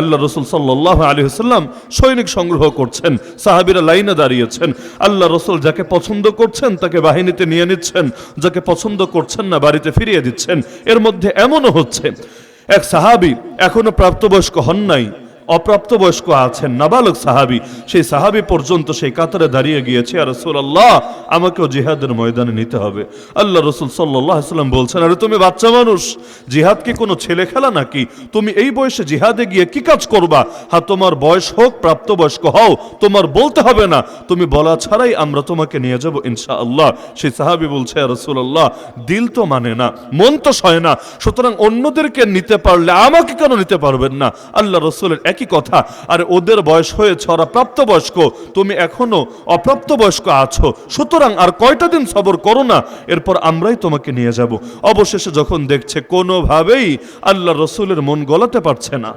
আল্লাহ রসুল সাল্লাহ আলী হাসাল্লাম সৈনিক সংগ্রহ করছেন, সাহাবিরা লাইনে দাঁড়িয়েছেন। আল্লাহ রসুল যাকে পছন্দ করছেন, তাকে বাহিনীতে নিয়ে নিচ্ছেন। যাকে পছন্দ করছেন না, বাড়িতে ফিরিয়ে দিচ্ছেন। এর মধ্যে এমনও হচ্ছে, এক সাহাবি এখনও প্রাপ্তবয়স্ক হন নাই। অপ্রাপ্তবয়স্ক আছেন নাবালক সাহাবি। সেই সাহাবি পর্যন্ত সেই কাতারে দাঁড়িয়ে গিয়েছে আর রসুল আল্লাহ আমাকেও জিহাদের ময়দানে নিতে হবে। আল্লাহ রসুল সাল্লাম বলছেন, আরে তুমি বাচ্চা মানুষ, জিহাদ কি কোনো ছেলে খেলা নাকি? তুমি এই বয়সে জিহাদে গিয়ে কি কাজ করবা? হ্যাঁ তোমার বয়স হোক, প্রাপ্তবয়স্ক হও, তোমার বলতে হবে না। তুমি বলা ছাড়াই আমরা তোমাকে নিয়ে যাব ইনশা আল্লাহ সেই সাহাবি বলছে রসুল আল্লাহ দিল তো মানে না, মন তো সয় না, সুতরাং অন্যদেরকে নিতে পারলে আমাকে কেন নিতে পারবেন না? আল্লাহ রসুলের একই কথা, আর ওদের বয়স হয়েছে, ওরা প্রাপ্তবয়স্ক, তুমি এখনও অপ্রাপ্তবয়স্ক আছো। সুতরাং আর কয়টা দিন সবর করো না, এরপর আমরাই তোমাকে নিয়ে যাব। অবশেষে যখন দেখছে, কোনোভাবেই আল্লাহ রসুলের মন গলাতে পারছে না।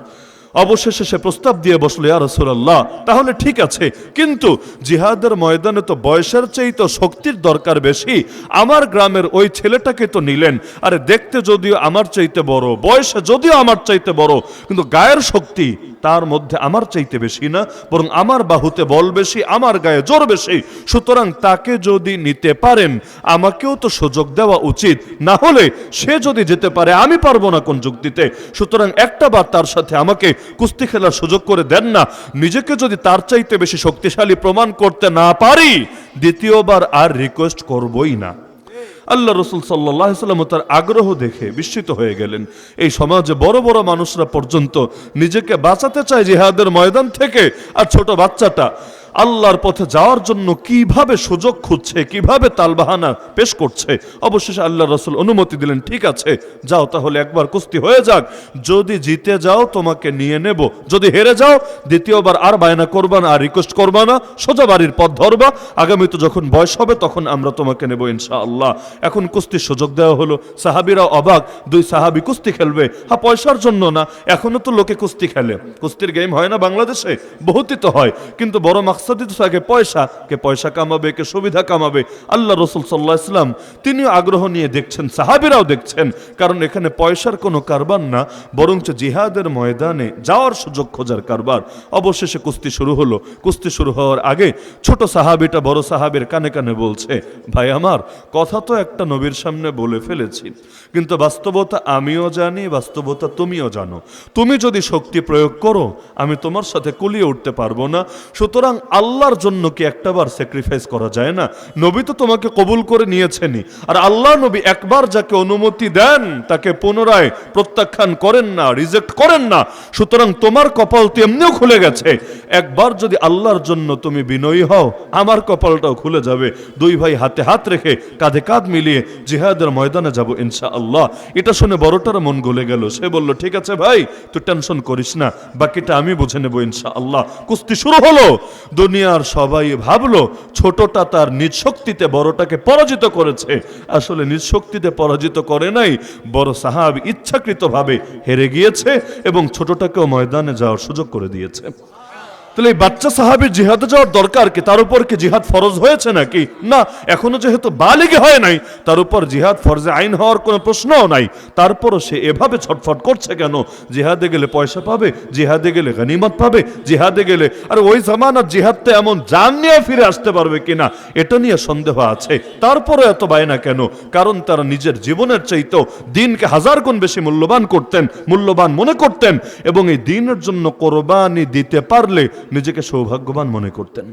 অবশেষে সে প্রস্তাব দিয়ে বসল, ইয়া রাসূলুল্লাহ, তাহলে ঠিক আছে, কিন্তু জিহাদের ময়দানে তো বয়সের চেয়ে তো শক্তির দরকার বেশি। আমার গ্রামের ওই ছেলেটাকে তো নিলেন। আরে দেখতে যদিও আমার চাইতে বড়, বয়সে যদিও আমার চাইতে বড়, কিন্তু গায়ের শক্তি তার মধ্যে আমার চাইতে বেশি না, বরং আমার বাহুতে বল বেশি, আমার গায়ে জোর বেশি। সুতরাং তাকে যদি নিতে পারেন, আমাকেও তো সুযোগ দেওয়া উচিত। না হলে সে যদি যেতে পারে, আমি পারব না কোন যুক্তিতে। সুতরাং একটা বার তার সাথে আমাকে কুস্তি খেলার সুযোগ করে দেন না। নিজেকে যদি তার চাইতে বেশি শক্তিশালী প্রমাণ করতে না পারি, দ্বিতীয়বার আর রিকোয়েস্ট করবই না। আল্লাহ রসুল সাল্লাহ সাল্লাম তার আগ্রহ দেখে বিস্মিত হয়ে গেলেন। এই সমাজে বড় বড় মানুষরা পর্যন্ত নিজেকে বাঁচাতে চায় জিহাদের ময়দান থেকে, আর ছোট বাচ্চাটা আল্লাহর পথে যাওয়ার জন্য কীভাবে সুযোগ খুঁজছে, কীভাবে তালবাহানা পেশ করছে, অবশেষে আল্লাহ রসুল অনুমতি দিলেন, ঠিক আছে, যাও তাহলে একবার কুস্তি হয়ে যাক, যদি জিতে যাও তোমাকে নিয়ে নেব, যদি হেরে যাও, দ্বিতীয়বার আর বায়না করবা না, আর রিকোয়েস্ট করবা না, সোজা বাড়ির পথ ধরবা, আগামীতে যখন বয়স হবে তখন আমরা তোমাকে নেব ইনশা আল্লাহ এখন কুস্তির সুযোগ দেওয়া হলো, সাহাবিরা অবাক, দুই সাহাবি কুস্তি খেলবে হ্যাঁ পয়সার জন্য না, এখনও তো লোকে কুস্তি খেলে, কুস্তির গেম হয় না বাংলাদেশে, বহুতই তো হয়, কিন্তু বড় মাকসাদি তো থাকে পয়সা, কে পয়সা কামাবে, কে সুবিধা কামাবে। আল্লাহ রসুল সাল্লাহ ইসলাম তিনিও আগ্রহ নিয়ে দেখছেন, সাহাবিরাও দেখছেন, কারণ এখানে পয়সার কোনো কারবার না, বরঞ্চ জিহাদের ময়দানে যাওয়ার সুযোগ খোঁজার কারবার। অবশেষে কুস্তি শুরু হলো। কুস্তি শুরু হওয়ার আগে ছোট সাহাবিটা বড় সাহাবের কানে কানে বলছে, ভাই আমার, কথা তো একটা নবীর সামনে বলে ফেলেছি, কিন্তু বাস্তবতা আমিও জানি, বাস্তবতা তুমিও জানো। তুমি যদি শক্তি প্রয়োগ করো, আমি তোমার সাথে কুলিয়ে উঠতে পারব না। সুতরাং আল্লাহর জন্য কি একটাবার স্যাক্রিফাইস করা যায় না? নবী তো তোমাকে কবুল করে নিয়েছেনই। আর আল্লাহ নবী একবার যাকে অনুমতি দেন, তাকে পুনরায় প্রত্যাখ্যান করেন না রিজেক্ট করেন না। সুতরাং তোমার কপাল তো এমনিও খুলে গেছে। একবার যদি আল্লাহর জন্য তুমি বিনয়ী হও, আমার কপালটাও খুলে যাবে। দুই ভাই হাতে হাত রেখে কাঁধে কাঁধ মিলিয়ে জিহাদের ময়দানে যাব ইনশা আল্লাহ এটা শুনে বড়টার মন গলে গেল। সে বলল, ঠিক আছে ভাই, তুই টেনশন করিস না। বাকিটা আমি বুঝে নেব ইনশা আল্লাহ কুস্তি শুরু হলো। দুনিয়ার সবাই ভাবলো, ছোটটা তার নিজ শক্তিতে বড়টাকে পরাজিত করেছে। আসলে নিজ শক্তিতে পরাজিত করে নাই, বড় সাহাব ইচ্ছাকৃতভাবে হেরে গিয়েছে এবং ছোটটাকেও ময়দানে যাওয়ার সুযোগ করে দিয়েছে। তাহলে এই বাচ্চা সাহাবির জিহাদে যাওয়ার দরকার কি? তার উপর কি জিহাদ ফরজ হয়েছে নাকি? না, এখনও যেহেতু বালিগে হয় নাই, তার উপর জিহাদ ফরজে আইন হওয়ার কোনো প্রশ্নও নাই। তারপরও সে এভাবে ছটফট করছে কেন? জিহাদে গেলে পয়সা পাবে, জিহাদে গেলে গনিমত পাবে, জিহাদে গেলে আর ওই জামানার জিহাদতে এমন যান নিয়ে ফিরে আসতে পারবে কিনা? এটা নিয়ে সন্দেহ আছে। তারপরও এত বায়না কেন? কারণ তারা নিজের জীবনের চাইতেও দিনকে হাজার গুণ বেশি মূল্যবান করতেন, মূল্যবান মনে করতেন এবং এই দিনের জন্য কোরবানি দিতে পারলে নিজেকে সৌভাগ্যবান মনে করতেন।